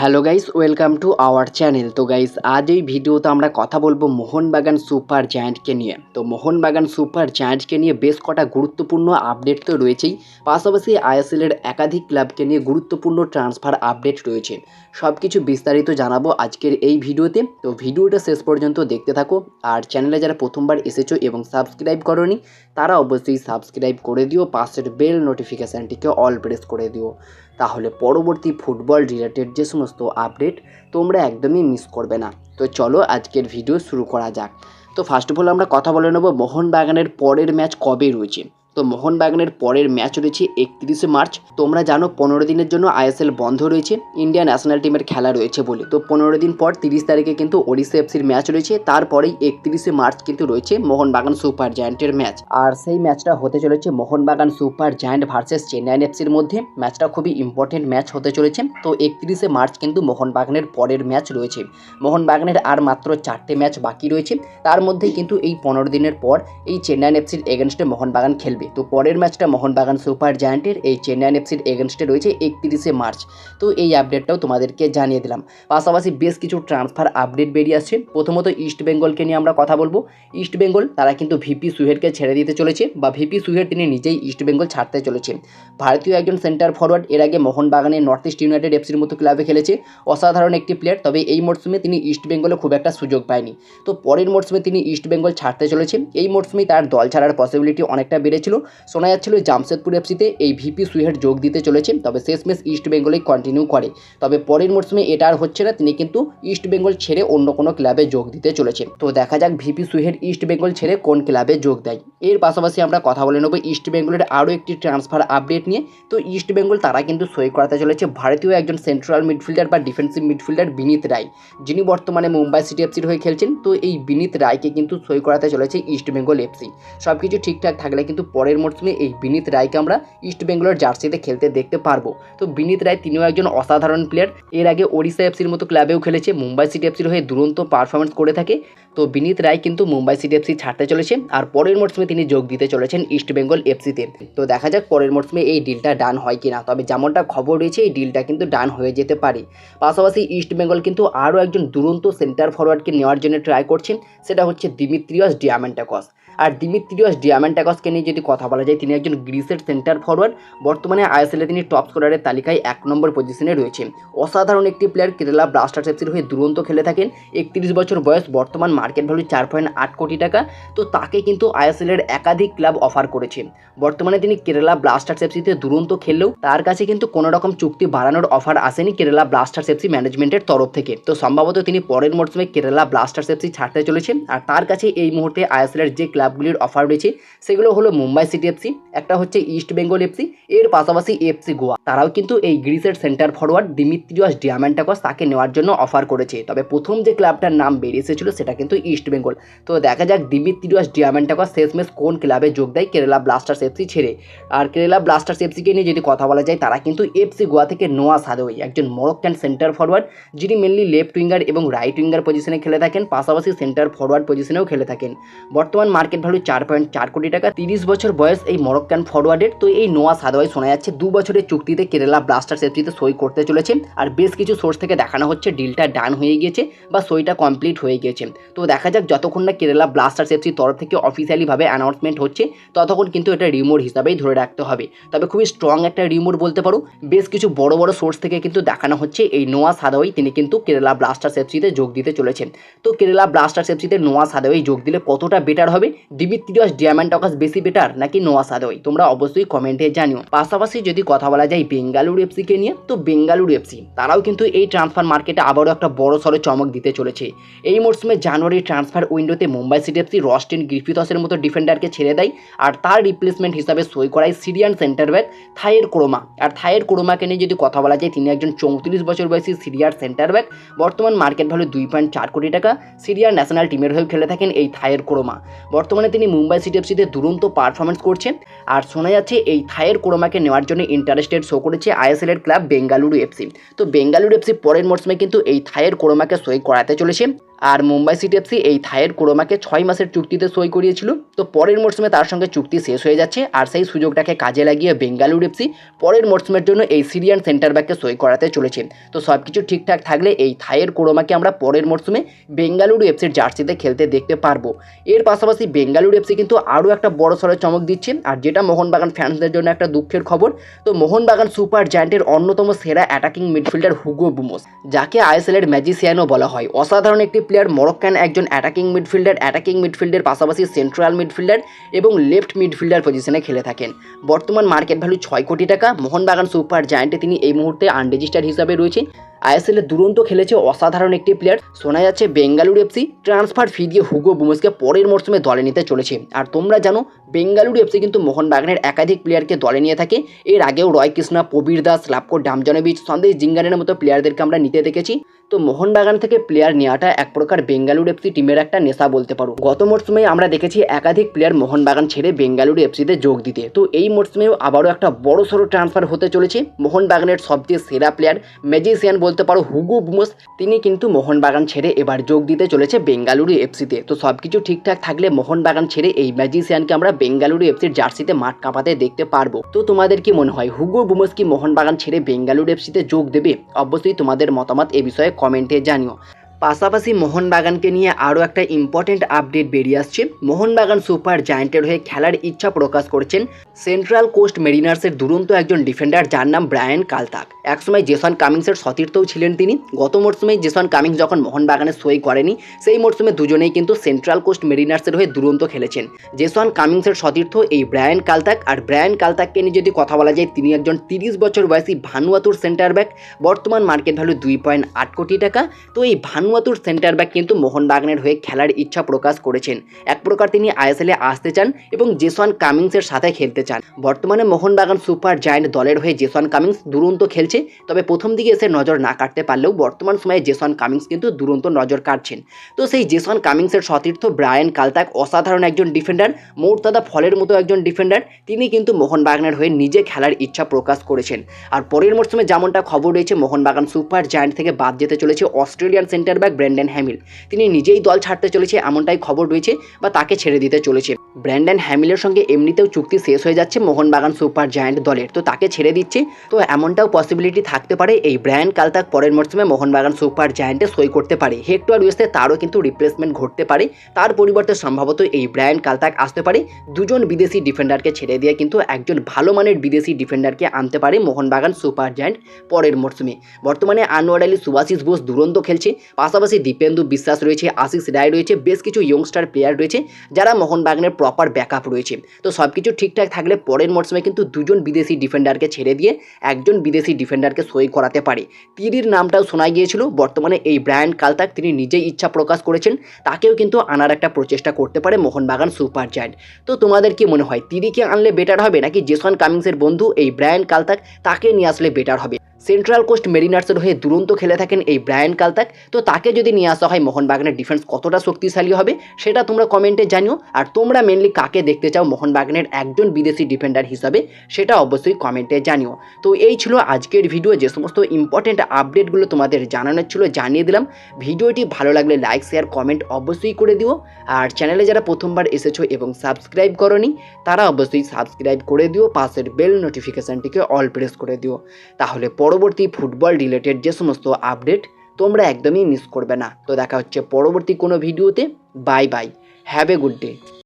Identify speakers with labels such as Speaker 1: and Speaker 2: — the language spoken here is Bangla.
Speaker 1: Hello guys, welcome to our channel. তো গাইস, আজ এই ভিডিওতে আমরা কথা বলব মোহনবাগান সুপার জায়ান্টকে নিয়ে। তো মোহনবাগান সুপার জায়ান্টকে নিয়ে বেশ কটা গুরুত্বপূর্ণ আপডেট তো রয়েছেই। পাশাপাশি আইএসএলের একাধিক ক্লাবকে নিয়ে গুরুত্বপূর্ণ ট্রান্সফার আপডেট রয়েছে। সব কিছু বিস্তারিত জানাব আজকের এই ভিডিওতে। তো ভিডিওটা শেষ পর্যন্ত দেখতে থাকো। আর চ্যানেলে যারা প্রথমবার এসেছ এবং সাবস্ক্রাইব করনি, তারা অবশ্যই সাবস্ক্রাইব করে দিও, পাশের বেল নোটিফিকেশানটিকে অল প্রেস করে দিও। তাহলে পরবর্তী ফুটবল রিলেটেড যে সমস্ত আপডেট তোমরা একদমই মিস করবে না। তো চলো আজকের ভিডিও শুরু করা যাক। তো ফার্স্ট অফ অল আমরা কথা বলে নেব মোহনবাগানের পরের ম্যাচ কবে রয়েছে। তো মোহনবাগানের পরের ম্যাচ রয়েছে একত্রিশে মার্চ। তোমরা জানো পনেরো দিনের জন্য আইএসএল বন্ধ রয়েছে, ইন্ডিয়া ন্যাশনাল টিমের খেলা রয়েছে বলে। তো পনেরো দিন পর তিরিশ তারিখে কিন্তু ওড়িশা এফসির ম্যাচ রয়েছে, তারপরেই একত্রিশে মার্চ কিন্তু রয়েছে মোহনবাগান সুপার জায়ান্টের ম্যাচ। আর সেই ম্যাচটা হতে চলেছে Mohun Bagan super giant versus Chennaiyin এফসির মধ্যে। ম্যাচটা খুবই ইম্পর্টেন্ট ম্যাচ হতে চলেছে, তো একত্রিশে মার্চ কিন্তু মোহনবাগানের পরের ম্যাচ রয়েছে। মোহনবাগানের আর মাত্র চারটে ম্যাচ বাকি রয়েছে, তার মধ্যেই কিন্তু এই পনেরো দিনের পর এই চেন্নাইন এফসির এগেনস্টে মোহনবাগান খেলবে। তো পরের ম্যাচটা মোহনবাগান সুপার জায়ান্টের, এই চেন্নাইন এফসির এগেনস্টে রয়েছে একত্রিশে মার্চ। তো এই আপডেটটাও তোমাদেরকে জানিয়ে দিলাম। পাশাপাশি বেশ কিছু ট্রান্সফার আপডেট বেরিয়ে আসছে। প্রথমত ইস্ট বেঙ্গলকে নিয়ে আমরা কথা বলব। ইস্ট বেঙ্গল, তারা কিন্তু ভিপি সুহেরকে ছেড়ে দিতে চলেছে বা ভিপি সুহের তিনি নিজেই ইস্ট বেঙ্গল ছাড়তে চলেছে। ভারতীয় একজন সেন্টার ফরওয়ার্ড এর আগে মোহনবাগানের নর্থ ইস্ট ইউনাইটেড এফসির মতো ক্লাবে খেলেছে। অসাধারণ একটি প্লেয়ার, তবে এই মরশুমে তিনি ইস্ট বেঙ্গলে খুব একটা সুযোগ পায়নি। তো পরের মরশুমে তিনি ইস্ট বেঙ্গল ছাড়তে চলেছে। এই মরশুমেই তার দল ছাড়ার পসিবিলিটি অনেকটা বেড়েছিল। শোনা যাচ্ছিল জামশেদপুর এফসিতে এই ভিপি সুহের যোগ দিতে চলেছে, তবে শেষমেশ ইস্ট বেঙ্গলেই কন্টিনিউ করে। তবে পরের মরশুমে এটা আর হচ্ছে না, তিনি কিন্তু ইস্ট বেঙ্গল ছেড়ে অন্য কোনো ক্লাবে যোগ দিতে চলেছে। তো দেখা যাক ভিপি সুহের ইস্ট বেঙ্গল ছেড়ে কোন ক্লাবে যোগ দেয়। এর পাশাপাশি আমরা কথা বলে নেব ইস্ট বেঙ্গলের আরও একটি ট্রান্সফার আপডেট নিয়ে। তো ইস্ট বেঙ্গল তারা কিন্তু সই করাতে চলেছে ভারতীয় একজন সেন্ট্রাল মিডফিল্ডার বা ডিফেন্সিভ মিডফিল্ডার বিনীত রায়, যিনি বর্তমানে মুম্বাই সিটি এফসির হয়ে খেলছেন। তো এই বিনীত রায়কে কিন্তু সই করাতে চলেছে ইস্ট বেঙ্গল এফসি। সব কিছু ঠিকঠাক থাকলে কিন্তু পরের মরশুমে এই বিনীত রায়কে আমরা ইস্ট বেঙ্গলের জার্সিতে খেলতে দেখতে পারব। তো বিনীত রায় তিনিও একজন অসাধারণ প্লেয়ার এর আগে ওড়িশা এফসির মতো ক্লাবেও খেলেছে। মুম্বাই সিটি এফসির হয়ে দুরন্ত পারফরমেন্স করে থাকে। তো বিনীত রায় কিন্তু মুম্বাই সিটি এফসি ছাড়তে চলেছে আর পরের মরশুমে তিনি যোগ দিতে চলেছেন ইস্ট বেঙ্গল এফসিতে তো। দেখা যাক পরের মরশুমে এই ডিলটা ডান হয় কিনা। তবে যেমনটা খবর রয়েছে, এই ডিলটা কিন্তু ডান হয়ে যেতে পারে। পাশাপাশি ইস্ট বেঙ্গল কিন্তু আরও একজন দুরন্ত সেন্টার ফরওয়ার্ডকে নেওয়ার জন্য ট্রাই করছেন, সেটা হচ্ছে দিমিত্রিয়াস ডিয়ামেন্টাকস। আর দিমিত্রিয়াস ডিয়ামেন্টাকসকে নিয়ে যদি কথা বলা যায়, তিনি একজন গ্রিসের সেন্টার ফরওয়ার্ড বর্তমানে আইএসএলে তিনি টপ স্কোরারের তালিকায় এক নম্বর পজিশনে রয়েছেন। অসাধারণ একটি প্লেয়ার, কেরালা ব্লাস্টার্স এফসির হয়ে দুরন্ত খেলে থাকেন। একত্রিশ বছর বয়স, বর্তমান মার্কেট ভ্যালু চার পয়েন্ট আট কোটি টাকা, তো তাকে কিন্তু আইএসএলের একাধিক ক্লাব অফার করেছে। বর্তমানে তিনি কেরালা ব্লাস্টার্স এফসিতে দুরন্ত খেললেও তার কাছে কিন্তু কোনো রকম চুক্তি বাড়ানোর অফার আসেনি কেরালা ব্লাস্টার্স এফসি ম্যানেজমেন্টের তরফ থেকে। তো সম্ভবত তিনি পরের মরশুমে কেরালা ব্লাস্টার্স এফসি ছাড়তে চলেছেন, আর তার কাছে এই মুহূর্তে আইএসএলের যে ক্লাবগুলির অফার রয়েছে, সেগুলো হলো মুম্বাই সিটি এফসি একটা হচ্ছে ইস্ট বেঙ্গল এফসি এর পাশাপাশি এফসি গোয়া তারাও কিন্তু এই গ্রিসের সেন্টার ফরওয়ার্ড দিমিত্রিয়াস ডিয়ামেন্টাকস তাকে নেওয়ার জন্য অফার করেছে। তবে প্রথম যে ক্লাবটার নাম বেরিয়ে এসেছিল, সেটা কিন্তু ইস্ট বেঙ্গল তো দেখা যাক দিমিত্রিয়াস ডিয়ামেন্টাকস শেষমেশ কোন ক্লাবে যোগ দেয় কেরালা ব্লাস্টার্স এফসি ছেড়ে। আর কেরালা ব্লাস্টার্স এফসিকে নিয়ে যদি কথা বলা যায়, তারা কিন্তু এফসি গোয়া থেকে নোয়া সাদোই একজন মরক্কান সেন্টার ফরওয়ার্ড যিনি মেনলি লেফট উইঙ্গার এবং রাইট উইঙ্গার পজিশনে খেলে থাকেন, পাশাপাশি সেন্টার ফরওয়ার্ড পজিশনেও খেলে থাকেন। বর্তমান মার্কেট ভ্যালু চার পয়েন্ট চার কোটি টাকা, তিরিশ বছর বয়স এই মরক্কান ফরওয়ার্ডের তো এই নোয়া সাদোয়াই শোনা যাচ্ছে, দু বছরের চুক্তিতে কেরালা ব্লাস্টার্স এফসিতে সই করতে চলেছে, আর বেশ কিছু সোর্স থেকে দেখানো হচ্ছে ডিলটা ডান হয়ে গিয়েছে বা সইটা কমপ্লিট হয়ে গিয়েছে। তো দেখা যাক যতক্ষণ না কেরালা ব্লাস্টার্স এফসির তরফ থেকে অফিসিয়ালিভাবে অ্যানাউন্সমেন্ট হচ্ছে, ততক্ষণ কিন্তু এটা রিমোট হিসাবেই ধরে রাখতে হবে। তবে খুবই স্ট্রং একটা রিমোট বলতে পারো, বেশ কিছু বড় বড় সোর্স থেকে কিন্তু দেখানো হচ্ছে। এই নোয়া সাদাওয়াই তিনি কিন্তু কেরালা ব্লাস্টার্স এফসিতে যোগ দিতে চলেছেন। তো কেরালা ব্লাস্টার্স এফসিতে নোয়া সাদাওয়াই যোগ দিলে কতটা বেটার হবে? ডিমিত্রিয়াস ডিয়ামেন্টকাস বেশি বেটার নাকি নোয়া সাদাওয়াই তোমরা অবশ্যই কমেন্টে জানিও। পাশাপাশি যদি কথা বলা যায় বেঙ্গালুরু এফসিকে নিয়ে, তো বেঙ্গালুরু এফসি তারাও কিন্তু এই ট্রান্সফার মার্কেটে আবারও একটা বড় সড়ো চমক দিতে চলেছে। এই মরশুমে জানুয়ারি ট্রান্সফার উইন্ডোতে মুম্বাই সিটি এফসি রস্টিন গ্রিফিথসের মতো ডিফেন্ডারকে ছেড়ে দেয় আর তার রিপ্লেসমেন্ট হিসাবে সই করায় Syrian centre back Thaer Krouma আর থায়ের ক্রোমাকে নিয়ে যদি কথা বলা যায়, তিনি একজন চৌত্রিশ বছর বয়সী সিরিয়ার সেন্টার ব্যাক বর্তমান মার্কেট ভ্যালু দুই পয়েন্ট চার কোটি টাকা। সিরিয়ার ন্যাশনাল টিমের হয়ে খেলে থাকেন এই থায়ের ক্রোমা বর্তমানে তিনি মুম্বাই সিটি এফসিতে দুরন্ত পারফরমেন্স করছেন আর শোনা যাচ্ছে, এই থায়ের ক্রোমাকে নেওয়ার জন্য ইন্টারেস্টেড শো করেছে আইএসএল এর ক্লাব বেঙ্গালুরু এফসি তো বেঙ্গালুরু এফসি পরের মরশুমে কিন্তু এই থায়ের ক্রোমাকে সই করাতে চলেছে। আর মুম্বাই সিটি এফসি এই থায়ের কোরোমাকে ছয় মাসের চুক্তিতে সই করিয়েছিল। তো পরের মরশুমে তার সঙ্গে চুক্তি শেষ হয়ে যাচ্ছে আর সেই সুযোগটাকে কাজে লাগিয়ে বেঙ্গালুরু এফসি পরের মরশুমের জন্য এই সিরিয়ান সেন্টার ব্যাককে সই করাতে চলেছে। তো সব কিছু ঠিকঠাক থাকলে এই থায়ের কোরোমাকে আমরা পরের মরশুমে বেঙ্গালুরু এফসির জার্সিতে খেলতে দেখতে পারব। এর পাশাপাশি বেঙ্গালুরু এফসি কিন্তু আরও একটা বড় সড়ো চমক দিচ্ছে আর যেটা মোহনবাগান ফ্যান্সদের জন্য একটা দুঃখের খবর। তো মোহনবাগান সুপার জায়ান্টের অন্যতম সেরা অ্যাটাকিং মিডফিল্ডার হুগো বুমোস, যাকে আইএসএল এর ম্যাজিসিয়ানও বলা হয়। অসাধারণ একটি প্লেয়ার মরক্কান একজন অ্যাটাকিং মিডফিল্ডার অ্যাটাকিং মিডফিল্ডের পাশাপাশি সেন্ট্রাল মিডফিল্ডার এবং লেফট মিডফিল্ডার পজিশনে খেলে থাকেন। বর্তমান মার্কেট ভ্যালু ছয় কোটি টাকা। মোহনবাগান সুপার জায়ান্টে তিনি এই মুহূর্তে আনরেজিস্টার্ড হিসাবে রয়েছে আইএসএল দুরন্ত খেলেছে অসাধারণ একটি প্লেয়ার শোনা যাচ্ছে বেঙ্গালুরু এফসি ট্রান্সফার ফি দিয়ে হুগো বুমসকে পরের মরশুমে দলে নিতে চলেছে। আর তোমরা জানো, বেঙ্গালুরু এফসি কিন্তু মোহনবাগানের একাধিক প্লেয়ারকে দলে নিয়ে থাকে। এর আগেও রয় কৃষ্ণা, প্রবীর দাস, লাভকো ডামজনবিচ সন্দেশ জিঙ্গানের মতো প্লেয়ারদেরকে আমরা নিতে দেখেছি। তো মোহনবাগান থেকে প্লেয়ার নেওয়াটা এক প্রকার বেঙ্গালুরু এফসি টিমের একটা নেশা বলতে পারো। গত মরশুমে আমরা দেখেছি একাধিক প্লেয়ার মোহনবাগান ছেড়ে বেঙ্গালুরু এফসিতে যোগ দিতে। তো এই মরশুমেও আবারও একটা বড় সড়ো ট্রান্সফার হতে চলেছে। মোহনবাগানের সবচেয়ে সেরা প্লেয়ার ম্যাজিসিয়ান বলতে পারো, হুগু বুমোস, তিনি কিন্তু মোহনবাগান ছেড়ে এবার যোগ দিতে চলেছে বেঙ্গালুরু এফসিতে। তো সব কিছু ঠিকঠাক থাকলে মোহনবাগান ছেড়ে এই ম্যাজিসিয়ানকে আমরা বেঙ্গালুরু এফসির জার্সিতে মাঠ কাঁপাতে দেখতে পারব। তো তোমাদের কি মনে হয়, হুগু বুমোস কি মোহনবাগান ছেড়ে বেঙ্গালুরু এফসিতে যোগ দেবে? অবশ্যই তোমাদের মতামত এ বিষয়ে কমেন্টে জানিও। পাশাপাশি মোহনবাগানকে নিয়ে আরও একটা ইম্পর্টেন্ট আপডেট বেরিয়ে আসছে। মোহনবাগান সুপার জায়ান্টের হয়ে খেলার ইচ্ছা প্রকাশ করছেন সেন্ট্রাল কোস্ট মেরিনার্সের দুরন্ত একজন ডিফেন্ডার যার নাম ব্রায়ান কালতাক একসময় জেসন কামিংসের সতীর্থও ছিলেন তিনি। গত মরশুমে জেসন কামিংস যখন মোহনবাগানে সই করেনি, সেই মরশুমে দুজনেই কিন্তু সেন্ট্রাল কোস্ট মেরিনার্সের হয়ে দুরন্ত খেলেছেন। জেসন কামিংসের সতীর্থ এই ব্রায়ান কালতাক আর ব্রায়ান কালতাককে নিয়ে যদি কথা বলা যায়, তিনি একজন তিরিশ বছর বয়সী ভানুয়াতুর সেন্টার ব্যাক বর্তমান মার্কেট ভ্যালু দুই পয়েন্ট আট কোটি টাকা। তো এই ভানুয়াতুর সেন্টার ব্যাক কিন্তু মোহনবাগানের হয়ে খেলার ইচ্ছা প্রকাশ করেছেন। এক প্রকার তিনি আইএসএলে আসতে চান এবং জেসন কামিংসের সাথে খেলতে চান। বর্তমানে মোহনবাগান সুপার জায়ান্ট দলের হয়ে জেসন কামিংস দুরন্ত খেলছে, তবে প্রথম দিকে এসে নজর না কাটতে পারলেও বর্তমান সময়ে জেসন কামিংস কিন্তু দুরন্ত নজর কাটছেন। তো সেই জেসন কামিংসের সতীর্থ ব্রায়ান কালতাক অসাধারণ একজন ডিফেন্ডার, মৌরতাদা ফলের মতো একজন ডিফেন্ডার, তিনি কিন্তু মোহনবাগানের হয়ে নিজে খেলার ইচ্ছা প্রকাশ করেছেন। আর পরের মরশুমে যেমনটা খবর রয়েছে মোহনবাগান সুপার জায়ান্ট থেকে বাদ যেতে চলেছে Australian centre back Brandon Hamill তিনি নিজেই দল ছাড়তে চলেছে, এমনটাই খবর রয়েছে বা তাকে ছেড়ে দিতে চলেছে। ব্র্যান্ডন হ্যামিলের সঙ্গে এমনিতেও চুক্তি শেষ হয়ে যাচ্ছে মোহনবাগান সুপার জায়ান্ট দলের। তো তাকে ছেড়ে দিচ্ছে, তো এমনটাও পসিবিলিটি থাকতে পারে এই ব্র্যান্ড কালতাক পরের মরশুমে মোহনবাগান সুপার জায়ান্টে সই করতে পারে। হেক্টর ইউএসে তারও কিন্তু রিপ্লেসমেন্ট ঘটতে পারে। তার পরিবর্তে সম্ভবত এই ব্র্যান্ড কালতাক আসতে পারে। দুজন বিদেশি ডিফেন্ডারকে ছেড়ে দিয়ে কিন্তু একজন ভালো মানের বিদেশি ডিফেন্ডারকে আনতে পারে মোহনবাগান সুপার জায়ান্ট পরের মরশুমে। বর্তমানে আনোয়ার আলী সুভাশিস বোস দুরন্ত খেলছে পাশাপাশি দীপেন্দু বিশ্বাস রয়েছে আশিস রায় রয়েছে, বেশ কিছু ইয়ংস্টার প্লেয়ার রয়েছে যারা মোহনবাগানের প্রপার ব্যাকআপ রয়েছে। তো সব কিছু ঠিকঠাক থাকলে পরের মরশুমে কিন্তু দুজন বিদেশি ডিফেন্ডারকে ছেড়ে দিয়ে একজন বিদেশি ডিফেন্ডারকে সই করাতে পারে। তিরির নামটাও শোনা গিয়েছিল, বর্তমানে এই ব্র্যান্ড কালতাক তিনি নিজেই ইচ্ছা প্রকাশ করেছেন, তাকেও কিন্তু আনার একটা প্রচেষ্টা করতে পারে মোহনবাগান সুপার জায়ান্ট। তো তোমাদের কি মনে হয়, তিরিকে আনলে বেটার হবে নাকি জেসন কামিংসের বন্ধু এই ব্র্যান্ড কালতাক, তাকে নিয়ে আসলে বেটার হবে? সেন্ট্রাল কোস্ট মেরিনার্সের হয়ে দুরন্ত খেলে থাকেন এই ব্রায়ান কালতাক। তো তাকে যদি নিয়ে আসা হয় মোহনবাগানের ডিফেন্স কতটা শক্তিশালী হবে, সেটা তোমরা কমেন্টে জানিও। আর তোমরা মেনলি কাকে দেখতে চাও মোহনবাগানের একজন বিদেশি ডিফেন্ডার হিসাবে, সেটা অবশ্যই কমেন্টে জানিও। তো এই ছিল আজকের ভিডিও যে সমস্ত ইম্পর্টেন্ট আপডেটগুলো তোমাদের জানানোর ছিল জানিয়ে দিলাম। ভিডিওটি ভালো লাগলে লাইক শেয়ার কমেন্ট অবশ্যই করে দিও। আর চ্যানেলে যারা প্রথমবার এসেছ এবং সাবস্ক্রাইব করনি, তারা অবশ্যই সাবস্ক্রাইব করে দিও, পাশের বেল নোটিফিকেশানটিকে অল প্রেস করে দিও। তাহলে পরবর্তী ফুটবল রিলেটেড যে সমস্ত আপডেট তোমরা একদমই মিস করবে না। তো দেখা হচ্ছে পরবর্তী কোনো ভিডিওতে bye bye have a good day